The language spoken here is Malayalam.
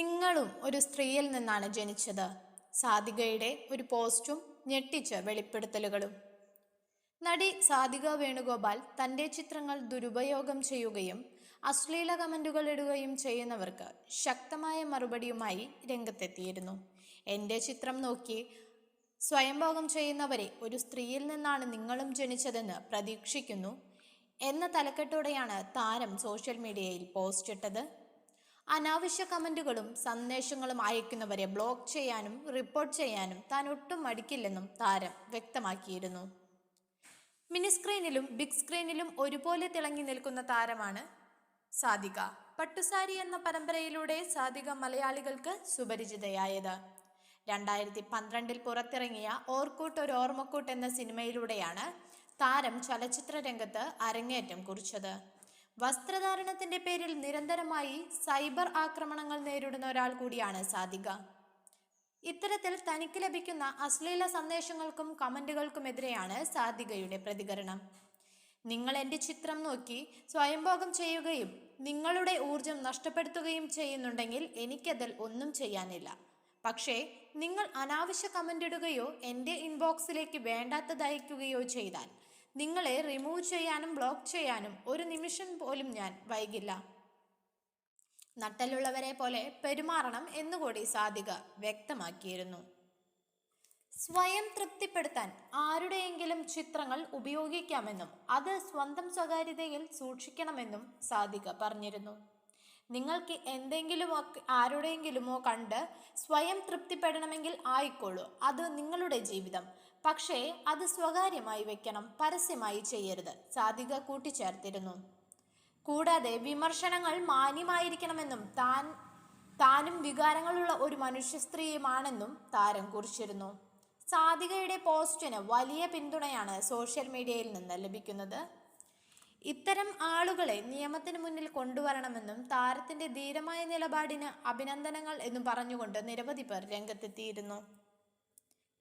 നിങ്ങളും ഒരു സ്ത്രീയിൽ നിന്നാണ് ജനിച്ചത്. സാധികയുടെ ഒരു പോസ്റ്റും ഞെട്ടിച്ച വെളിപ്പെടുത്തലുകളും. നടി സാധിക വേണുഗോപാൽ തന്റെ ചിത്രങ്ങൾ ദുരുപയോഗം ചെയ്യുകയും അശ്ലീല കമന്റുകൾ ഇടുകയും ചെയ്യുന്നവർക്ക് ശക്തമായ മറുപടിയുമായി രംഗത്തെത്തിയിരുന്നു. എന്റെ ചിത്രം നോക്കി സ്വയംഭോഗം ചെയ്യുന്നവരെ ഒരു സ്ത്രീയിൽ നിന്നാണ് നിങ്ങളും ജനിച്ചതെന്ന് പ്രതീക്ഷിക്കുന്നു എന്ന തലക്കെട്ടോടെയാണ് താരം സോഷ്യൽ മീഡിയയിൽ പോസ്റ്റ് ഇട്ടത് അനാവശ്യ കമന്റുകളും സന്ദേശങ്ങളും അയക്കുന്നവരെ ബ്ലോക്ക് ചെയ്യാനും റിപ്പോർട്ട് ചെയ്യാനും താൻ ഒട്ടും മടിക്കില്ലെന്നും താരം വ്യക്തമാക്കിയിരുന്നു. മിനി സ്ക്രീനിലും ബിഗ് സ്ക്രീനിലും ഒരുപോലെ തിളങ്ങി നിൽക്കുന്ന താരമാണ് സാധിക പട്ടുസാരി എന്ന പരമ്പരയിലൂടെ സാധിക മലയാളികൾക്ക് സുപരിചിതയായത്. രണ്ടായിരത്തി പന്ത്രണ്ടിൽ പുറത്തിറങ്ങിയ ഓർക്കൂട്ട് ഒരു ഓർമ്മക്കൂട്ട് എന്ന സിനിമയിലൂടെയാണ് താരം ചലച്ചിത്ര രംഗത്ത് അരങ്ങേറ്റം കുറിച്ചത്. വസ്ത്രധാരണത്തിന്റെ പേരിൽ നിരന്തരമായി സൈബർ ആക്രമണങ്ങൾ നേരിടുന്ന ഒരാൾ കൂടിയാണ് സാധിക ഇത്തരത്തിൽ തനിക്ക് ലഭിക്കുന്ന അശ്ലീല സന്ദേശങ്ങൾക്കും കമന്റുകൾക്കുമെതിരെയാണ് സാധികയുടെ പ്രതികരണം. നിങ്ങൾ എന്റെ ചിത്രം നോക്കി സ്വയംഭോഗം ചെയ്യുകയും നിങ്ങളുടെ ഊർജം നഷ്ടപ്പെടുത്തുകയും ചെയ്യുന്നുണ്ടെങ്കിൽ എനിക്കതിൽ ഒന്നും ചെയ്യാനില്ല. പക്ഷേ നിങ്ങൾ അനാവശ്യ കമന്റ് ഇടുകയോ എന്റെ ഇൻബോക്സിലേക്ക് വേണ്ടാത്തതയക്കുകയോ ചെയ്താൽ നിങ്ങളെ റിമൂവ് ചെയ്യാനും ബ്ലോക്ക് ചെയ്യാനും ഒരു നിമിഷം പോലും ഞാൻ വൈകില്ല. നട്ടലുള്ളവരെ പോലെ പെരുമാറണം എന്നുകൂടി സാധിക വ്യക്തമാക്കിയിരുന്നു. സ്വയം തൃപ്തിപ്പെടുത്താൻ ആരുടെയെങ്കിലും ചിത്രങ്ങൾ ഉപയോഗിക്കാമെന്നും അത് സ്വന്തം സ്വകാര്യതയിൽ സൂക്ഷിക്കണമെന്നും സാധിക പറഞ്ഞിരുന്നു. നിങ്ങൾക്ക് എന്തെങ്കിലുമോ ആരുടെയെങ്കിലുമോ കണ്ട് സ്വയം തൃപ്തിപ്പെടണമെങ്കിൽ ആയിക്കോളൂ. അത് നിങ്ങളുടെ ജീവിതം. പക്ഷേ അത് സ്വകാര്യമായി വെക്കണം പരസ്യമായി ചെയ്യരുത്. സാധിക കൂട്ടിച്ചേർത്തിരുന്നു. കൂടാതെ വിമർശനങ്ങൾ മാന്യമായിരിക്കണമെന്നും താൻ താനും വികാരങ്ങളുള്ള ഒരു മനുഷ്യ സ്ത്രീയുമാണെന്നും താരം കുറിച്ചിരുന്നു. സാധികയുടെ പോസ്റ്റിന് വലിയ പിന്തുണയാണ് സോഷ്യൽ മീഡിയയിൽ നിന്ന് ലഭിക്കുന്നത്. ഇത്തരം ആളുകളെ നിയമത്തിന് മുന്നിൽ കൊണ്ടുവരണമെന്നും താരത്തിന്റെ ധീരമായ നിലപാടിന് അഭിനന്ദനങ്ങൾ എന്നും പറഞ്ഞുകൊണ്ട് നിരവധി പേർ രംഗത്തെത്തിയിരുന്നു.